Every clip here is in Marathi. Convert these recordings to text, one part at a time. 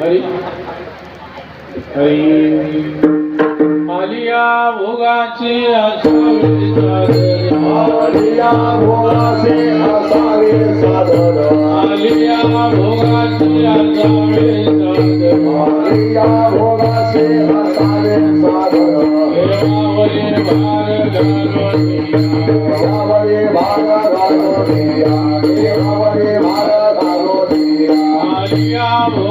हरी आलिया भोगाचे आलिया भोगाचे असावे साधन आलिया भोगाचे असावे साधन आलिया भोगाचे असावे साधन देवावरे भार घालून देवावरे भार घालून देवावरे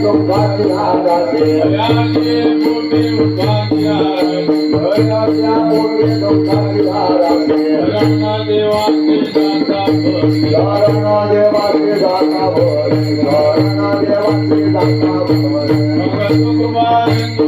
São Patriarcas. Olha que poder Patriarcas. Olha que amor que São Patriarcas. Olha na devante da acabou. Olha na devante da acabou. Olha na devante da acabou. Olha na devante da cabana.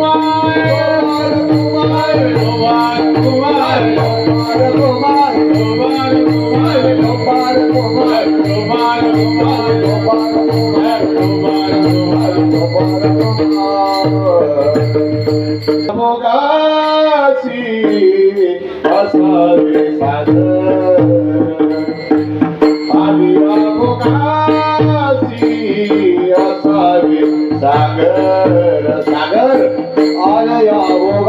Kumar Kumar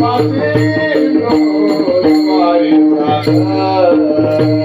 ਪਾਸੇ ਨੋ ਮਾਰੀ ਸਾਗਾ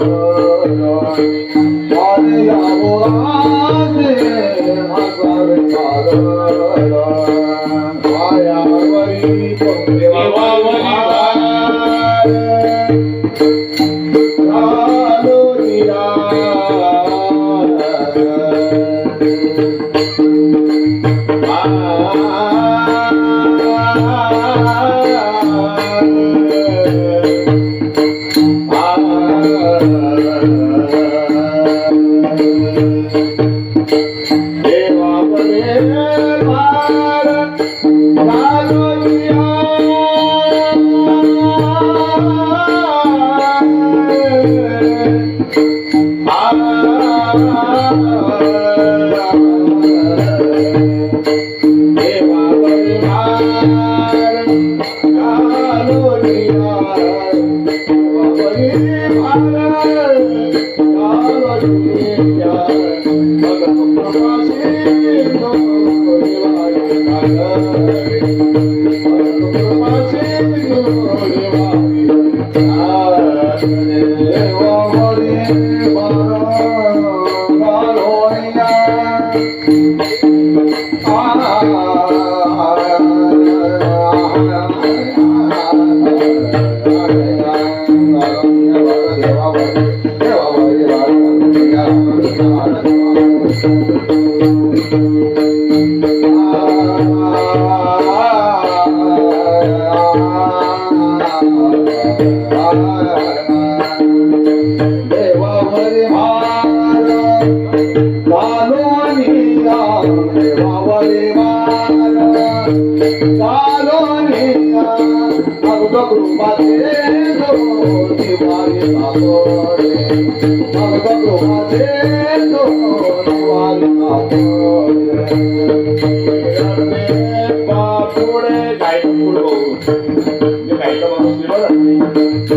I'm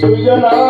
सुजना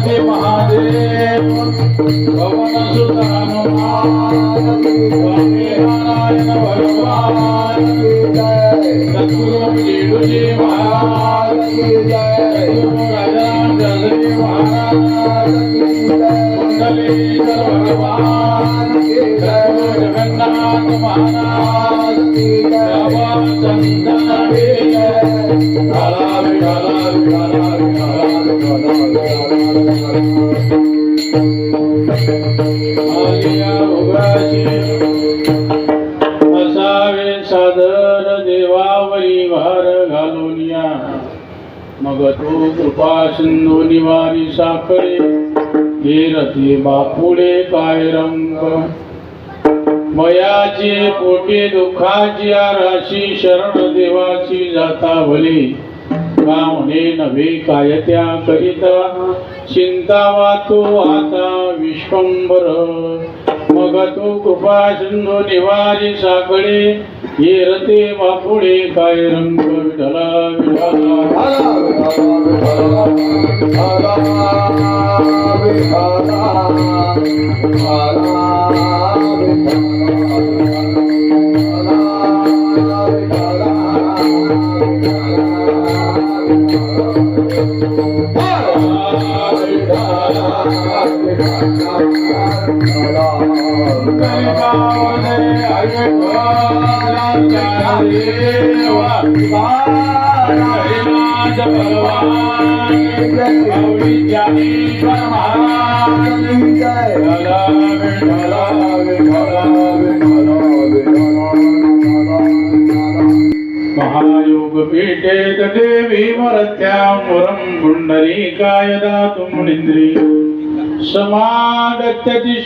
उमापती महादेव पवन सुत हनुमान स्वामी नारायण भगवान सद्गुरु जीवजी महाराज सद्गुरु राजाराम जगदीश महाराज कुंडलीधर भगवान सद्गुरु जगन्नाथ महाराज बाबा चंदनाडे विठाला विठाला विठाला विठाला असावे सादर देवावरी भार घालूनिया मग तो कृपा सिंधू निवारी साखरे हे रती बापुडे काय रंग? वयाचे पोटे दुःखाची राशी शरण देवाची जाता भले. का म्हणे नव्हे काय त्या करिता? चिंता वातो आता विश्वंभर मग तू कृपा सिंधू निवारी साखळे हे रते बापुडे काय रंग विठला विठला महायोग ദേവി മറത്യാമുറം പുണ്ഡരീകായതാതും മുനിന്ദ്രിയോ സമാഗത്യതി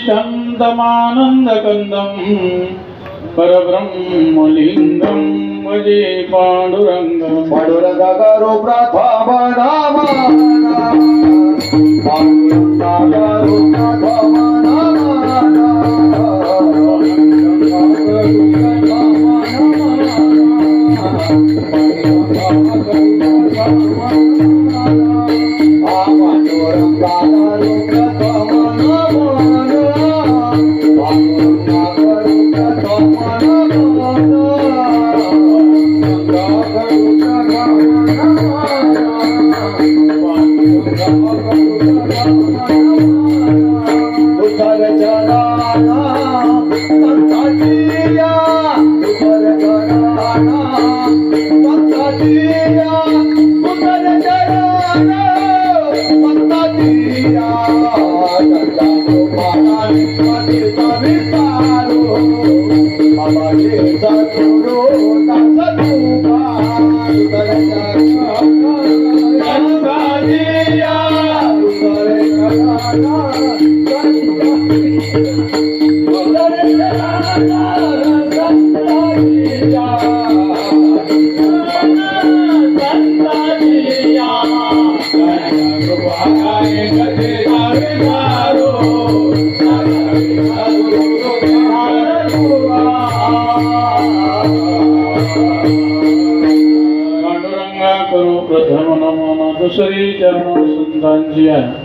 संतांची आहे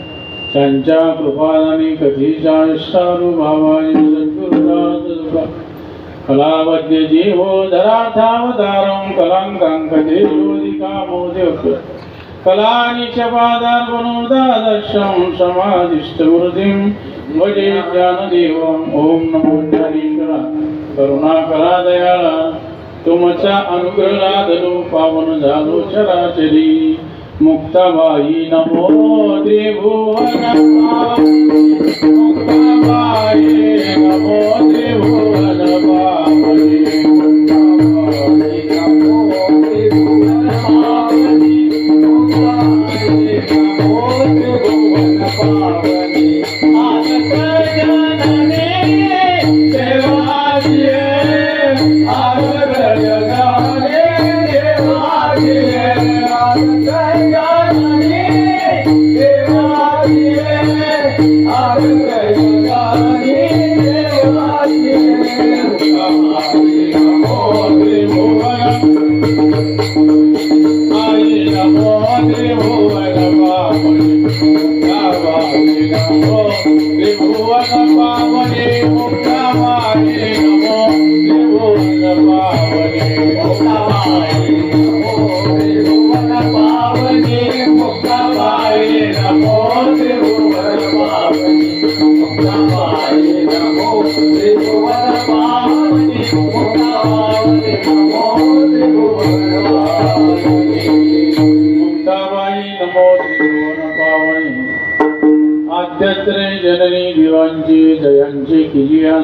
त्यांच्या कृपादानी कधीच्या भावानी सद्गुरुदास कलावद्य जीवो हो धराथावतारं कलाङ्काङ्कतेजोदिकामोद्योक् कलानिशपादार्पणोदादर्शं समाधिष्टमूर्तिं भजे ज्ञानदेवम् ॐ नमो ज्ञानेश्वरा. करुणाकरा दयाला तुमचा अनुग्रह लादलो पावन झालो चराचरी. ముక్తవాయి నమో త్రిభువన ముక్తవాయి నమో త్రిభువన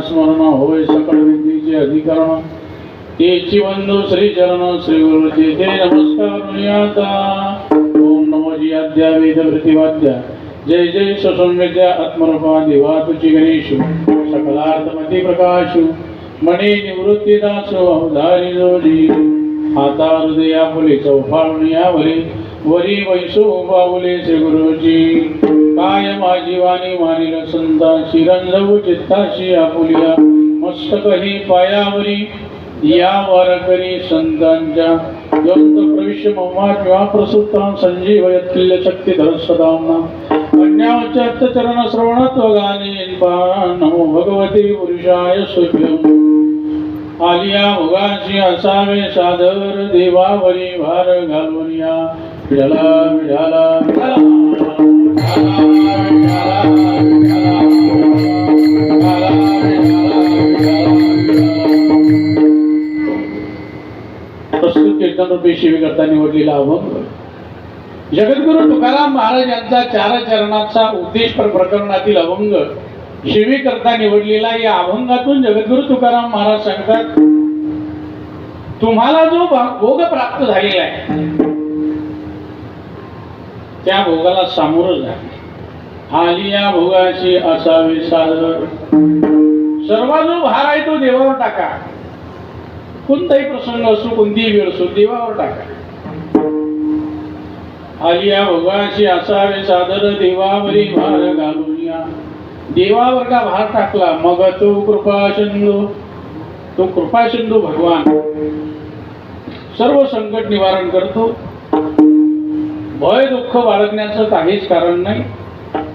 સ્મરણમાં હોય સકળ વિધિ જે અધિકરણ. તે જીવનનો શ્રી ચરણ શ્રી ગુરુ છે તે નમસ્કાર, નિયાતા. ઓમ નમો જી આદ્યા વેદ પ્રતિવાદ્યા. જય જય સસંવિદ્યા આત્મરૂપા દિવાતુ ચિગરીશુ સકલાર્થમતિ પ્રકાશુ. મણી નિવૃત્તિ દાસો, અવધારી જોડી માતા હૃદયા બોલી ચૌફાળુણિયા બોલી વરી વૈશો ઊભા બોલે શ્રી ગુરુજી काय माझी वाणी मानिल संता शिरंजवू चित्ताशी आपुलिया मस्तक ही पायावरी या वारकरी संतांच्या. यंत प्रविश्य मम्मा किंवा प्रसुता संजीव यत्किल्य शक्ती धर सदांना चरण श्रवणत्व गाने नमो भगवती पुरुषाय सुभ्यम आलिया भोगाशी असावे सादर देवावरी भार घालून या. विढाला विढाला विढाला. शिवीकर्ता निवडलेला अभंग जगद्गुरु तुकाराम महाराज यांचा चार चरणाचा उद्देशपर प्रकरणातील अभंग शिवी करता निवडलेला या अभंगातून जगद्गुरु तुकाराम महाराज सांगतात तुम्हाला जो भोग प्राप्त झालेला आहे त्या भोगाला सामोरं जा. आली या भोगाची असावे सादर. सर्वा जो भार आहे तो देवावर टाका. कोणताही प्रसंग असो कोणतीही वेळ असो देवावर टाका. आलिया भोगाशी असावे सादर देवावरी भार घालून या. देवावर का भार टाकला? मग तो कृपा तो कृपा भगवान. सर्व संकट निवारण करतो. भय दुःख बाळगण्याचं काहीच कारण नाही.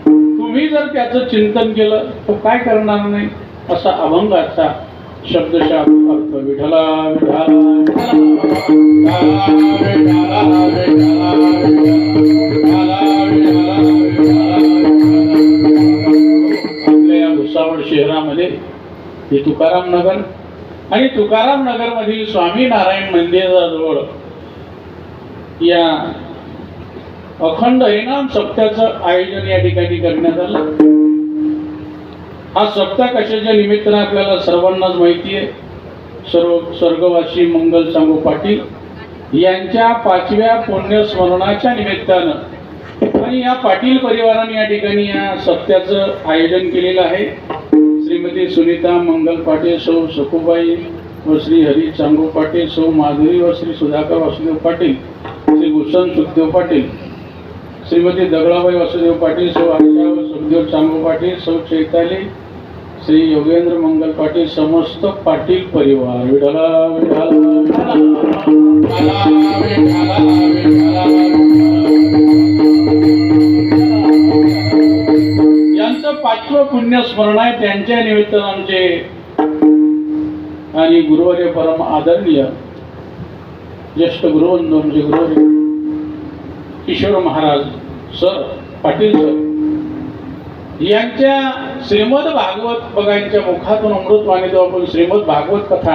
तुम्ही जर त्याचं चिंतन केलं तर काय करणार नाही? असा अभंगाचा शब्दशा अर्थ विठला आपल्या या भुसावळ शहरामध्ये हे तुकाराम नगर आणि तुकाराम नगरमधील स्वामी नारायण मंदिराजवळ या अखंड इनाम सप्त्याचं आयोजन या ठिकाणी करण्यात आलं. हा सप्ताह कशाच्या निमित्तानं आपल्याला सर्वांनाच माहिती आहे? सर्व स्वर्गवासी मंगल सांगू पाटील यांच्या पाचव्या पुण्यस्मरणाच्या निमित्तानं. आणि या पाटील परिवाराने या ठिकाणी या सप्त्याचं आयोजन केलेलं आहे. श्रीमती सुनीता मंगल पाटील सौ सखुबाई व श्री हरी चांगू पाटील सौ माधुरी व श्री सुधाकर वासुदेव पाटील श्री भूषण सुखदेव पाटील श्रीमती दगडाबाई वासुदेव पाटील सौ आशा सुखदेव चांबू पाटील सौ चैताली श्री योगेंद्र मंगल पाटील समस्त पाटील परिवार. विठला यांचं पाचवं पुण्यस्मरण आहे. त्यांच्या निमित्तानं आमचे आणि गुरुवर्य परम आदरणीय ज्येष्ठ गुरुवंद आमचे गुरुवर्य किशोर महाराज सर पाटील सर यांच्या श्रीमद भागवत बघायच्या मुखातून अमृतवाणी जो आपण श्रीमद भागवत कथा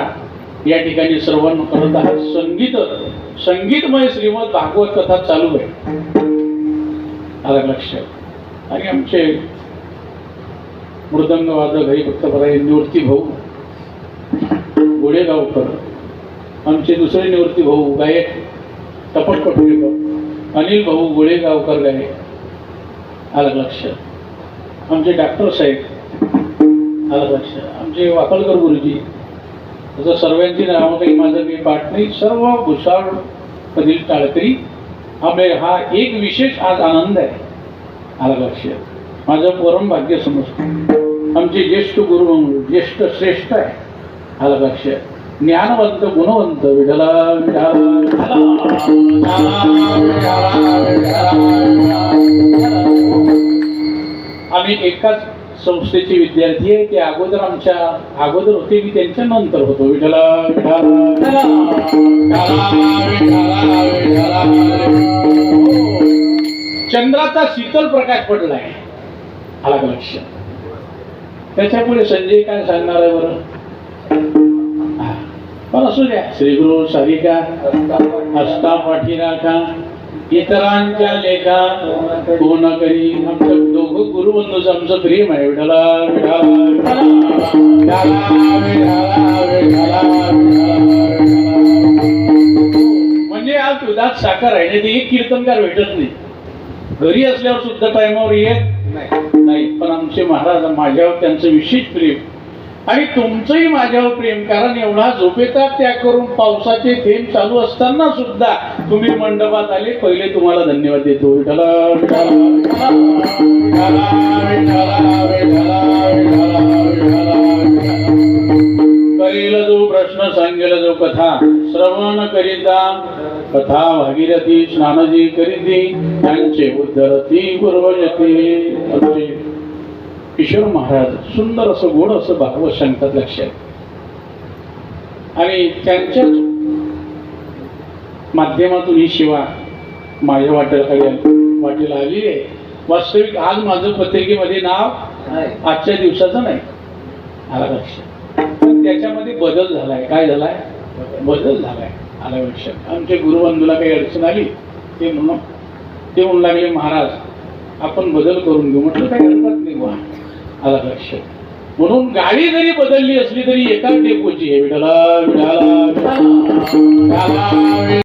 या ठिकाणी श्रवण करत आहात. संगीत संगीतमय श्रीमद भागवत कथा चालू आहे. आलं लक्षात आणि आमचे मृदंगवादक हरी हरिभक्तपराय निवृत्ती भाऊ गोडेगावकर आमचे दुसरे निवृत्ती भाऊ गायक तपट पटोळेकर अनिल भाऊ गुळेगावकर गाय आलं लक्षात आमचे डॉक्टर साहेब. आलं लक्षात आमचे वाकळकर गुरुजी. तसं सर्वांची नावं काही माझं मी पाठ नाही सर्व भुसाळ मधील टाळकरी. आंबे हा एक विशेष आज आनंद आहे. आला लक्षात माझं परम भाग्य समजतो. आमचे ज्येष्ठ गुरु ज्येष्ठ श्रेष्ठ आहे. आला लक्षात ज्ञानवंत गुणवंत विठला आम्ही एकाच संस्थेचे विद्यार्थी आहे. ते अगोदर आमच्या अगोदर होते. मी त्यांच्या नंतर होतो. विठला चंद्राचा शीतल प्रकाश पडलाय. आला लक्ष त्याच्यापुढे संजय काय सांगणार आहे बरं? पण असू द्या श्री गुरु सारिका हस्ता पाठी राखा इतरांच्या लेखा कोण करी आमचं दोघं गुरुबंधूच आमचं प्रेम आहे. विठाला म्हणजे आज दुधात साखर आहे नाही ते एक कीर्तनकार भेटत नाही. घरी असल्यावर सुद्धा टायमावर येत नाही. पण आमचे महाराज माझ्यावर त्यांचं विशेष प्रेम. आणि तुमचंही माझ्यावर प्रेम कारण एवढा झोपेचा त्याग करून पावसाचे थेंब चालू असताना सुद्धा तुम्ही मंडपात आले. पहिले तुम्हाला धन्यवाद देतो. विठला करील जो प्रश्न सांगेल जो कथा श्रवण करिता कथा भागीरथी स्नानजी करीती त्यांचे उद्धरती पूर्वजती आमचे किशोर महाराज सुंदर असं गोड असं भागवत सांगतात लक्षात. आणि त्यांच्याच माध्यमातून ही सेवा माझ्या वाटेला वाटेला आली आहे. वास्तविक आज माझं पत्रिकेमध्ये नाव आजच्या दिवसाचं नाही. आला लक्षात. पण त्याच्यामध्ये बदल झालाय. काय झालाय? बदल झालाय. आला लक्षात. आमच्या गुरुबंधूला काही अडचण आली? ते म्हणून. ते म्हणू लागले महाराज आपण बदल करून घेऊ. म्हटलं काही हरकत नाही आला लक्षात म्हणून गाडी जरी बदलली असली तरी एका डेपोची आहे विठाला, विठाला